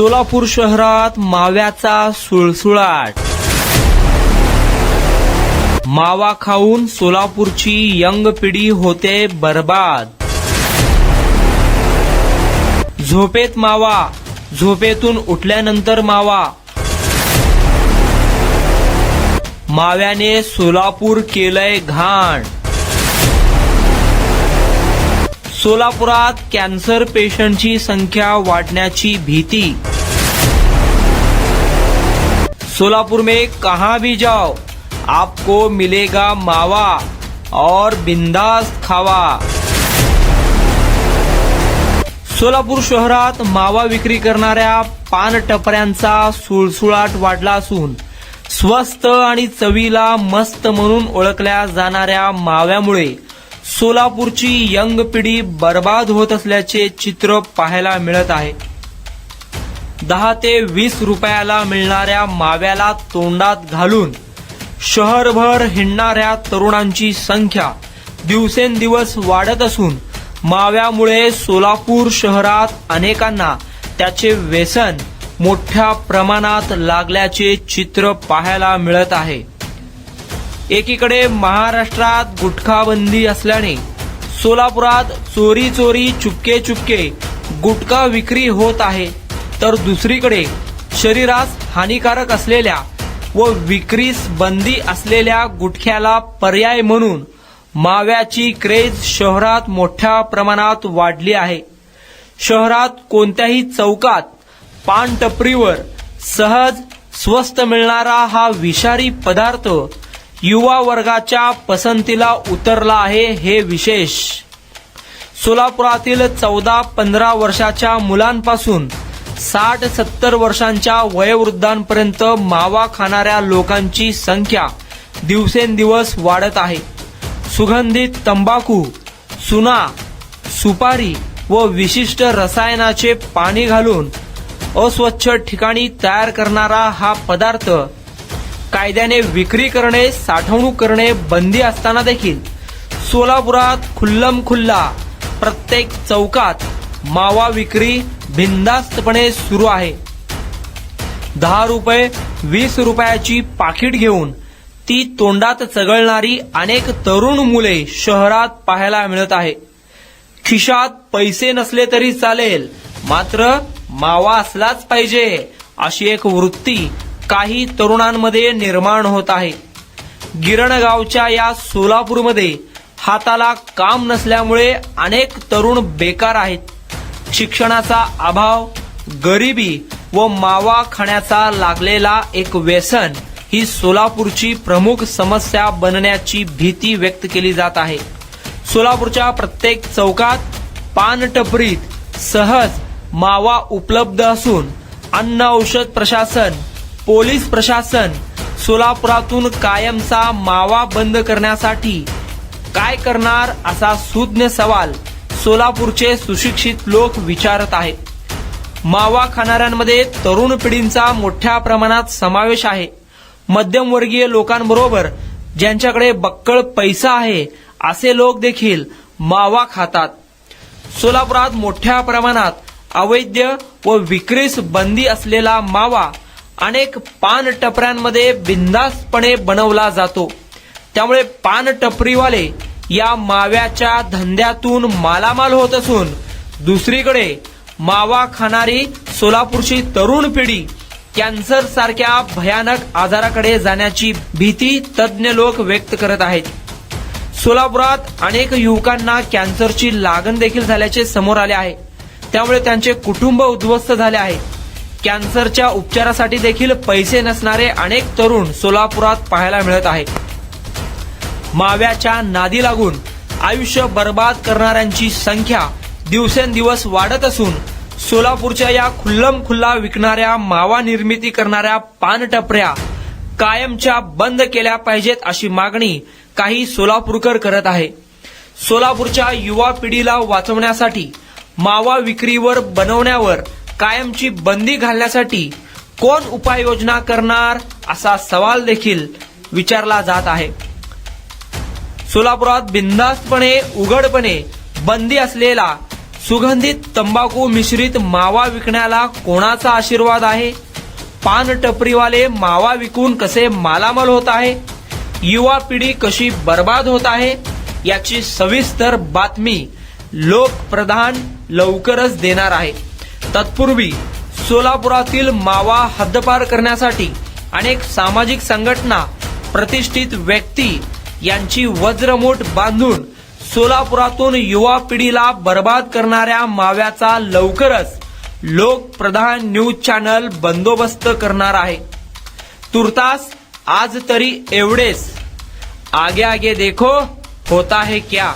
सोलापूर शहरात माव्याचा सुळसुळाट. मावा खाऊन सोलापूरची यंग पिढी होते बर्बाद. झोपेत मावा झोपेतून उठल्यानंतर मावा. माव्याने सोलापूर केलंय घाण. सोलापुरात कॅन्सर पेशंटची संख्या वाढण्याची भीती. सोलापुर में कहाँ भी जाओ आपको मिलेगा मावा और बिंदास खावा। सोलापूर शहरात मावा विक्री करणाऱ्या पान टपऱ्यांचा सुळसुळाट वाढला असून स्वस्त आणि चवीला मस्त म्हणून ओळखल्या जाणाऱ्या माव्यामुळे सोलापूरची यंग पिढी बर्बाद होत असल्याचे चित्र पाहायला मिळत आहे. दहा ते वीस रुपयाला मिळणाऱ्या माव्याला तोंडात घालून शहरभर हिंडणाऱ्या तरुणांची संख्या दिवसेंदिवस वाढत असून माव्यामुळे सोलापूर शहरात अनेकांना त्याचे व्यसन मोठ्या प्रमाणात लागल्याचे चित्र पाहायला मिळत आहे. एकीकडे महाराष्ट्रात गुटखाबंदी असल्याने सोलापुरात चोरी चोरी चुपके चुपके गुटखा विक्री होत आहे. तर दुसरीकडे शरीरास हानिकारक असलेल्या व विक्रीस बंदी असलेल्या गुटख्याला पर्याय म्हणून माव्याची क्रेज शहरात मोठ्या प्रमाणात वाढली आहे. शहरात कोणत्याही चौकात पानटपरीवर सहज स्वस्त मिळणारा हा विषारी पदार्थ युवा वर्गाच्या पसंतीला उतरला आहे हे विशेष. सोलापुरातील चौदा पंधरा वर्षाच्या मुलांपासून साठ सत्तर वर्षांच्या वयोवृद्धांपर्यंत मावा खाणाऱ्या लोकांची संख्या दिवसेंदिवस वाढत आहे. सुगंधित तंबाखू सुना सुपारी व विशिष्ट रसायनाचे पाणी घालून अस्वच्छ ठिकाणी तयार करणारा हा पदार्थ कायद्याने विक्री करणे साठवणूक करणे बंदी असताना देखील सोलापुरात खुल्लम खुल्ला प्रत्येक चौकात मावा विक्री बिनधास्तपणे सुरू आहे. दहा रुपये वीस रुपयाची पाकिट घेऊन ती तोंडात चगळणारी अनेक तरुण मुले शहरात पाहायला मिळत आहे. खिशात पैसे नसले तरी चालेल मात्र मावा असलाच पाहिजे अशी एक वृत्ती काही तरुणांमध्ये निर्माण होत आहे. गिरणगावच्या या सोलापूरमध्ये हाताला काम नसल्यामुळे अनेक तरुण बेकार आहेत. शिक्षणाचा अभाव गरिबी व मावा खाण्याचा लागलेला एक व्यसन ही सोलापूरची प्रमुख समस्या बनण्याची भीती व्यक्त केली जात आहे. सोलापूरच्या प्रत्येक चौकात पानटपरीत सहज मावा उपलब्ध असून अन्न औषध प्रशासन पोलीस प्रशासन सोलापुरातून कायमचा मावा बंद करण्यासाठी काय करणार असा सुज्ञ सवाल सोलापूरचे सुशिक्षित लोक विचारत आहेत. मावा खाणाऱ्यांमध्ये तरुण पिढींचा मोठ्या प्रमाणात समावेश आहे. मध्यमवर्गीय लोकांबरोबर ज्यांच्याकडे बक्कळ पैसा आहे असे लोक देखील मावा खातात. सोलापुरात मोठ्या प्रमाणात अवैध व विक्रीस बंदी असलेला मावा अनेक पान टपऱ्यांमध्ये बिंदासपणे बनवला जातो. त्यामुळे पान टपरीवाले या माव्याच्या धंद्यातून मालामाल होत असून दुसरीकडे मावा खाणारी सोलापूरची तरुण पिढी कॅन्सर सारख्या भयानक आजाराकडे जाण्याची भीती तज्ज्ञ लोक व्यक्त करत आहेत. सोलापुरात अनेक युवकांना कॅन्सरची लागण देखील झाल्याचे समोर आले आहे. त्यामुळे त्यांचे कुटुंब उद्ध्वस्त झाले आहे. कॅन्सरच्या उपचारासाठी देखील पैसे नसणारे अनेक तरुण सोलापुरात पाहायला मिळत आहे माव्याच्या नादी लागून आयुष्य बर्बाद करणाऱ्यांची संख्या दिवसेंदिवस वाढत असून सोलापूरच्या या खुल्लम खुल्ला विकणाऱ्या मावा निर्मिती करणाऱ्या पानटपऱ्या कायमच्या बंद केल्या पाहिजेत अशी मागणी काही सोलापूरकर करत आहे. सोलापूरच्या युवा पिढीला वाचवण्यासाठी मावा विक्रीवर बनवण्यावर कायमची बंदी घालण्यासाठी कोण उपाययोजना करणार असा सवाल देखील विचारला जात आहे. सोलापुरात बिनधास्तपणे उघडपणे बंदी असलेला सुगंधित तंबाखू मिश्रित मावा विकण्याला कोणाचा आशीर्वाद आहे? पान टपरीवाले मावा विकून कसे मालामाल होत आहे? युवा पिढी कशी बर्बाद होत आहे? याची सविस्तर बातमी लोकप्रधान लवकरच देणार आहे. तत्पूर्वी सोलापुरातील मावा हद्दपार करण्यासाठी अनेक सामाजिक संघटना प्रतिष्ठित व्यक्ती यांची वज्रमूठ बांधून सोलापुरातून युवा पिढीला बर्बाद करणाऱ्या माव्याचा लवकरच लोकप्रधान न्यूज चॅनल बंदोबस्त करणार आहे. तुर्तास आज तरी एवढेच. आगे आगे देखो होता है क्या?